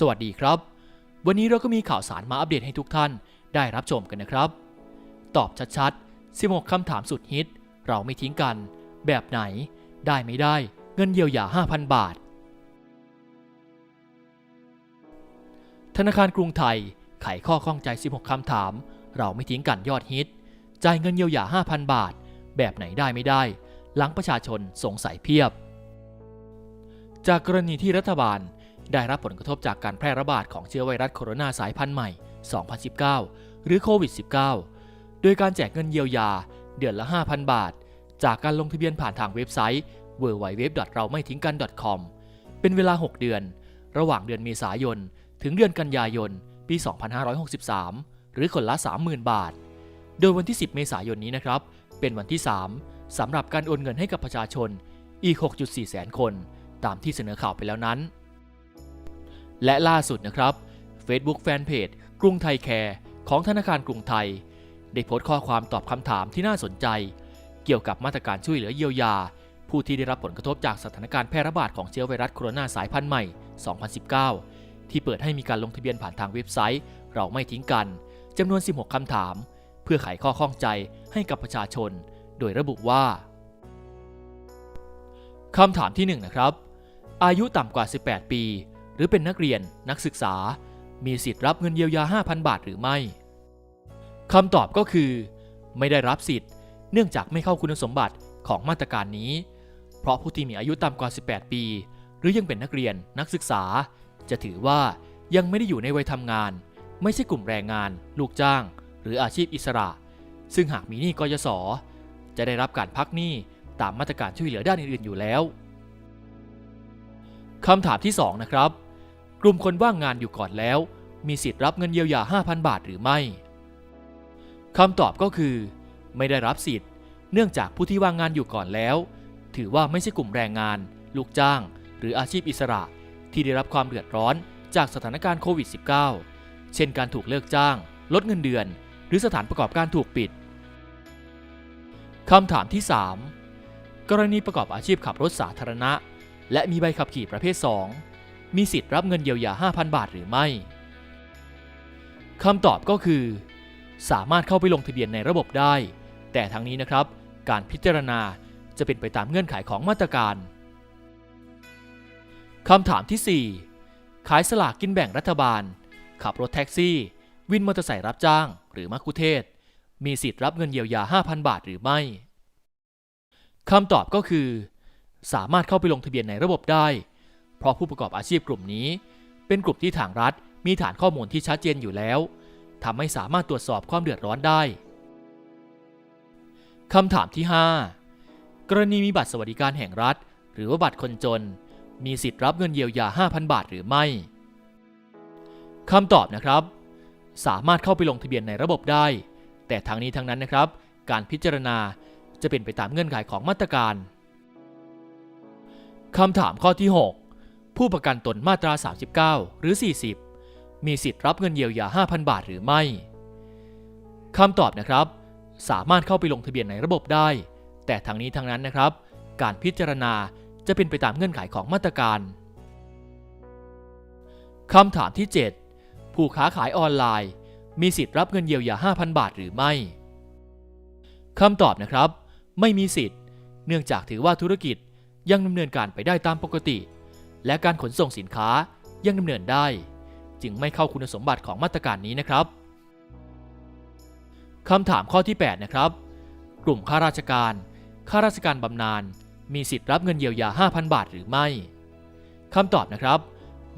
สวัสดีครับ วันนี้เราก็มีข่าวสารมาอัปเดตให้ทุกท่านได้รับชมกันนะครับ ตอบชัดๆ 16 คำถามสุดฮิต เราไม่ทิ้งกัน แบบไหน ได้ไม่ได้ เงินเยียวยา 5,000 บาท ธนาคารกรุงไทย ไขข้อข้องใจ 16 คำถาม เราไม่ทิ้งกันยอดฮิต จ่ายเงินเยียวยา 5,000 บาท แบบไหนได้ไม่ได้ หลังประชาชนสงสัยเพียบ จากกรณีที่รัฐบาล ได้รับผลกระทบจากการแพร่ระบาดของเชื้อไวรัสโคโรนาสายพันธุ์ใหม่ 2019 หรือโควิด -19 โดยการแจกเงินเยียวยา เดือนละ 5,000 บาท จากการลงทะเบียนผ่านทางเว็บไซต์ www. เราไม่ทิ้งกัน .com เป็นเวลา 6 เดือน ระหว่างเดือนเมษายน ถึงเดือนกันยายน ปี 2563 หรือคนละ 30,000 บาท โดยวันที่ 10 เมษายนนี้นะครับ เป็นวันที่ 3สำหรับการโอนเงินให้กับประชาชนอีก 6.4 แสนคน ตามที่เสนอข่าวไปแล้วนั้น และล่าสุดนะครับ Facebook Fanpage กรุงไทยแคร์ของธนาคารกรุงไทย ได้โพสต์ข้อความตอบคำถามที่น่าสนใจ เกี่ยวกับมาตรการช่วยเหลือเยียวยา ผู้ที่ได้รับผลกระทบจากสถานการณ์แพร่ระบาดของเชื้อไวรัสโคโรนาสายพันธุ์ใหม่ 2019 ที่เปิดให้มีการลงทะเบียนผ่านทางเว็บไซต์ เราไม่ทิ้งกันจำนวน 16 คำถาม เพื่อไขข้อข้องใจให้กับประชาชน โดยระบุว่าคำถามที่1นะครับ อายุต่ำกว่า 18 ปี หรือเป็นนักเรียนนักศึกษา มีสิทธิ์รับเงินเยียวยา 5,000 บาทหรือไม่คำตอบก็คือ ไม่ได้รับสิทธิ์ เนื่องจากไม่เข้าคุณสมบัติของมาตรการนี้ เพราะผู้ที่มีอายุต่ำกว่า 18 ปี หรือยังเป็นนักเรียนนักศึกษา จะถือว่ายังไม่ได้อยู่ในวัยทำงาน ไม่ใช่กลุ่มแรงงาน ลูกจ้าง หรืออาชีพอิสระ ซึ่งหากมีหนี้กยศจะได้รับการพักหนี้ตามมาตรการช่วยเหลือด้านอื่นๆอยู่แล้วคำถามที่ 2 นะครับ กลุ่มคนว่างงานอยู่ก่อนแล้ว มีสิทธิ์รับเงินเยียวยา 5,000 บาทหรือไม่คำตอบก็คือ ไม่ได้รับสิทธิ์ เนื่องจากผู้ที่ว่างงานอยู่ก่อนแล้ว ถือว่าไม่ใช่กลุ่มแรงงาน ลูกจ้าง หรืออาชีพอิสระ ที่ได้รับความเดือดร้อนจากสถานการณ์โควิด -19 เช่นการถูกเลิกจ้าง ลดเงินเดือน หรือสถานประกอบการถูกปิดคำถามที่ 3 กรณีประกอบอาชีพขับรถสาธารณะ และมีใบขับขี่ประเภท 2 มีสิทธิ์รับเงินเยียวยา 5,000 บาทหรือไม่คำตอบก็คือ สามารถเข้าไปลงทะเบียนในระบบได้ แต่ทั้งนี้นะครับ การพิจารณาจะเป็นไปตามเงื่อนไขของมาตรการคำถามที่ 4 ขายสลากกินแบ่งรัฐบาล ขับรถแท็กซี่ วินมอเตอร์ไซค์รับจ้าง หรือมัคคุเทศ มีสิทธิ์รับเงินเยียวยา 5,000 บาทหรือไม่คำตอบก็คือ สามารถเข้าไปลงทะเบียนในระบบได้ ราะผู้ประกอบอาชีพกลุ่มนี้ เป็นกลุ่มที่ทางรัฐมีฐานข้อมูลที่ชัดเจนอยู่แล้วทำให้สามารถตรวจสอบความเดือดร้อนได้คำถามที่ 5 กรณีมีบัตรสวัสดิการแห่งรัฐ หรือว่าบัตรคนจน มีสิทธิ์รับเงินเยียวยา 5,000 บาทหรือไม่คำตอบนะครับ สามารถเข้าไปลงทะเบียนในระบบได้ แต่ทั้งนี้ทั้งนั้นนะครับ การพิจารณาจะเป็นไปตามเงื่อนไขของมาตรการคำถามข้อที่ 6 ผู้ประกันตนมาตรา 39 หรือ 40 มีสิทธิ์รับเงินเยียวยา 5,000 บาทหรือไม่คำตอบนะครับ สามารถเข้าไปลงทะเบียนในระบบได้ แต่ทั้งนี้ทั้งนั้นนะครับ การพิจารณาจะเป็นไปตามเงื่อนไขของมาตรการคำถามที่ 7 ผู้ค้าขายออนไลน์ มีสิทธิ์รับเงินเยียวยา 5,000 บาทหรือไม่คำตอบนะครับ ไม่มีสิทธิ์ เนื่องจากถือว่าธุรกิจยังดำเนินการไปได้ตามปกติ และการขนส่งสินค้ายังดำเนินได้ จึงไม่เข้าคุณสมบัติของมาตรการนี้นะครับคำถามข้อที่ 8 นะครับ กลุ่มข้าราชการ ข้าราชการบำนาญ มีสิทธิ์รับเงินเยียวยา 5,000 บาทหรือไม่ คำตอบนะครับ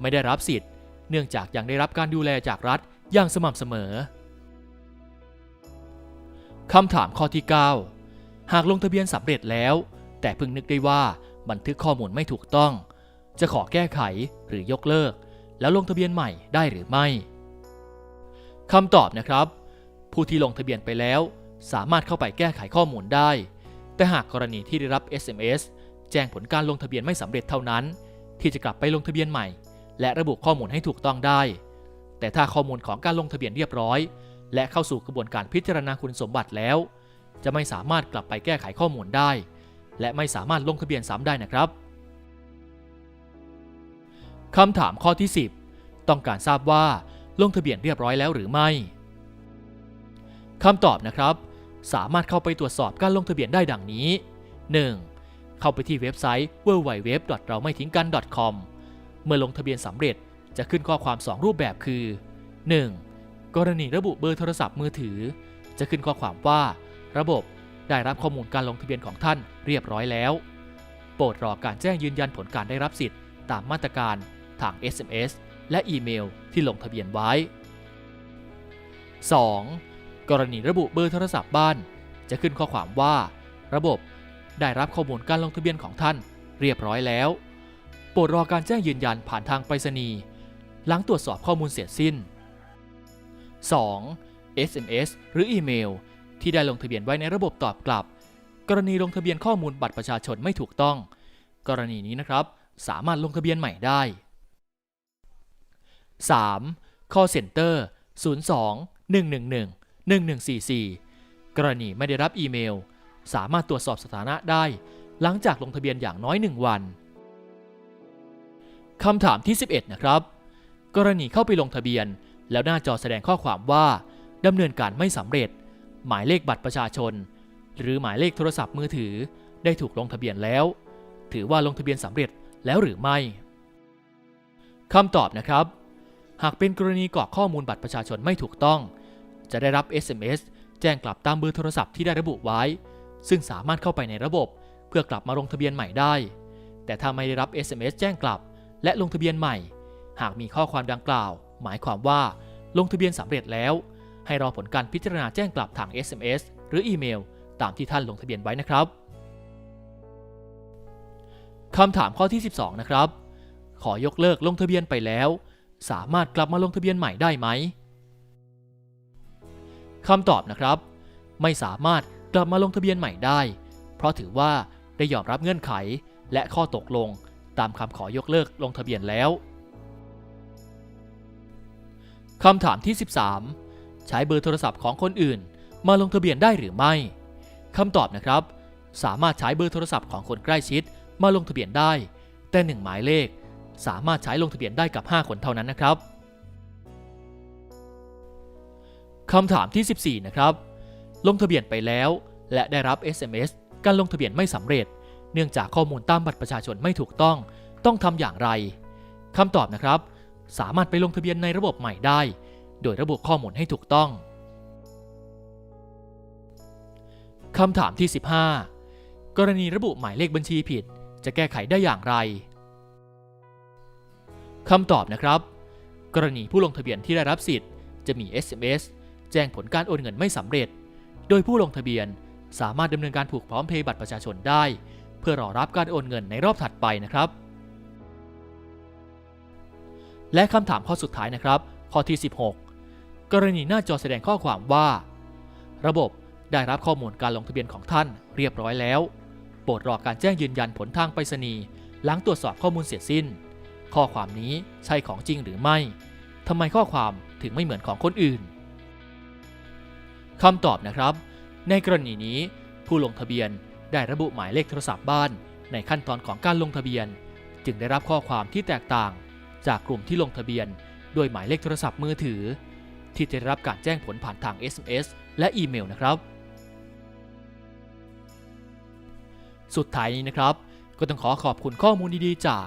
ไม่ได้รับสิทธิ์ เนื่องจากยังได้รับการดูแลจากรัฐอย่างสม่ำเสมอ คำถามข้อที่ 9 หากลงทะเบียนสำเร็จแล้ว แต่เพิ่งนึกได้ว่าบันทึกข้อมูลไม่ถูกต้อง จะขอแก้ไขหรือยกเลิก แล้วลงทะเบียนใหม่ได้หรือไม่คำตอบนะครับ ผู้ที่ลงทะเบียนไปแล้ว สามารถเข้าไปแก้ไขข้อมูลได้ แต่หากกรณีที่ได้รับ SMS แจ้งผลการลงทะเบียนไม่สำเร็จเท่านั้น ที่จะกลับไปลงทะเบียนใหม่ และระบุข้อมูลให้ถูกต้องได้ แต่ถ้าข้อมูลของการลงทะเบียนเรียบร้อย และเข้าสู่กระบวนการพิจารณาคุณสมบัติแล้ว จะไม่สามารถกลับไปแก้ไขข้อมูลได้ และไม่สามารถลงทะเบียนซ้ำได้นะครับ คำถามข้อที่ 10 ต้องการทราบว่าลงทะเบียนเรียบร้อยแล้วหรือไม่คำตอบนะครับ สามารถเข้าไปตรวจสอบการลงทะเบียนได้ดังนี้ 1. เข้าไปที่เว็บไซต์ www เราไม่ทิ้งกัน .com เมื่อลงทะเบียนสำเร็จจะขึ้นข้อความ 2 รูปแบบคือ 1. กรณีระบุเบอร์โทรศัพท์มือถือ จะขึ้นข้อความว่า ระบบได้รับข้อมูลการลงทะเบียนของท่านเรียบร้อยแล้ว โปรดรอการแจ้งยืนยันผลการได้รับสิทธิ์ตามมาตรการ ทาง SMS และอีเมลที่ลงทะเบียนไว้ 2. กรณีระบุเบอร์โทรศัพท์บ้าน จะขึ้นข้อความว่า ระบบได้รับข้อมูลการลงทะเบียนของท่าน เรียบร้อยแล้ว โปรดรอการแจ้งยืนยันผ่านทางไปรษณีย์หลังตรวจสอบข้อมูลเสร็จสิ้น 2. SMS หรืออีเมล ที่ได้ลงทะเบียนไว้ในระบบตอบกลับ กรณีลงทะเบียนข้อมูลบัตรประชาชนไม่ถูกต้อง กรณีนี้นะครับ สามารถลงทะเบียนใหม่ได้ 3. call center 02 111 1144 กรณีไม่ได้รับอีเมล สามารถตรวจสอบสถานะได้ หลังจากลงทะเบียนอย่างน้อย 1 วันคำถามที่ 11 นะครับ กรณีเข้าไปลงทะเบียน แล้วหน้าจอแสดงข้อความว่าดำเนินการไม่สำเร็จ หมายเลขบัตรประชาชน หรือหมายเลขโทรศัพท์มือถือ ได้ถูกลงทะเบียนแล้ว ถือว่าลงทะเบียนสำเร็จแล้วหรือไม่คำตอบนะครับ หากเป็นกรณีกรอกข้อมูลบัตรประชาชนไม่ถูกต้อง จะได้รับ SMS แจ้งกลับตามเบอร์โทรศัพท์ที่ได้ระบุไว้ ซึ่งสามารถเข้าไปในระบบ เพื่อกลับมาลงทะเบียนใหม่ได้ แต่ถ้าไม่ได้รับ SMS แจ้งกลับ และลงทะเบียนใหม่ หากมีข้อความดังกล่าว หมายความว่าลงทะเบียนสำเร็จแล้ว ให้รอผลการพิจารณาแจ้งกลับทาง SMS หรืออีเมล ตามที่ท่านลงทะเบียนไว้นะครับคำถามข้อที่ 12 นะครับ ขอยกเลิกลงทะเบียนไปแล้ว สามารถกลับมาลงทะเบียนใหม่ได้ไหมคำตอบนะครับ ไม่สามารถกลับมาลงทะเบียนใหม่ได้ เพราะถือว่าได้ยอมรับเงื่อนไขและข้อตกลงตามคำขอยกเลิกลงทะเบียนแล้วคำถามที่ 13 ใช้เบอร์โทรศัพท์ของคนอื่น มาลงทะเบียนได้หรือไม่คำตอบนะครับ สามารถใช้เบอร์โทรศัพท์ของคนใกล้ชิด มาลงทะเบียนได้ แต่หนึ่งหมายเลข สามารถใช้ลงทะเบียนได้กับ 5 คนเท่านั้นนะครับคำถามที่ 14 นะครับ ลงทะเบียนไปแล้ว และได้รับ SMS การลงทะเบียนไม่สำเร็จ เนื่องจากข้อมูลตามบัตรประชาชนไม่ถูกต้อง ต้องทำอย่างไรคำตอบนะครับ สามารถไปลงทะเบียนในระบบใหม่ได้ โดยระบุข้อมูลให้ถูกต้องคำถามที่ 15 กรณีระบุหมายเลขบัญชีผิด จะแก้ไขได้อย่างไร คำตอบนะครับ กรณีผู้ลงทะเบียนที่ได้รับสิทธิ์จะมี SMS แจ้งผลการโอนเงินไม่สำเร็จ โดยผู้ลงทะเบียนสามารถดำเนินการผูกพร้อมเพย์บัตรประชาชนได้ เพื่อรอรับการโอนเงินในรอบถัดไปนะครับ และคำถามข้อสุดท้ายนะครับ ข้อที่ 16 กรณีหน้าจอแสดงข้อความว่า ระบบได้รับข้อมูลการลงทะเบียนของท่านเรียบร้อยแล้ว โปรดรอการแจ้งยืนยันผลทางไปรษณีย์หลังตรวจสอบข้อมูลเสร็จสิ้น ข้อความนี้ใช่ของจริงหรือไม่ทำไมข้อความถึงไม่เหมือนของคนอื่นคำตอบนะครับ ในกรณีนี้ผู้ลงทะเบียนได้ระบุหมายเลขโทรศัพท์บ้าน ในขั้นตอนของการลงทะเบียน จึงได้รับข้อความที่แตกต่าง จากกลุ่มที่ลงทะเบียนโดยหมายเลขโทรศัพท์มือถือ ที่จะได้รับการแจ้งผลผ่านทาง SMS และอีเมลนะครับ สุดท้ายนี้นะครับ ก็ต้องขอขอบคุณข้อมูลดีๆจาก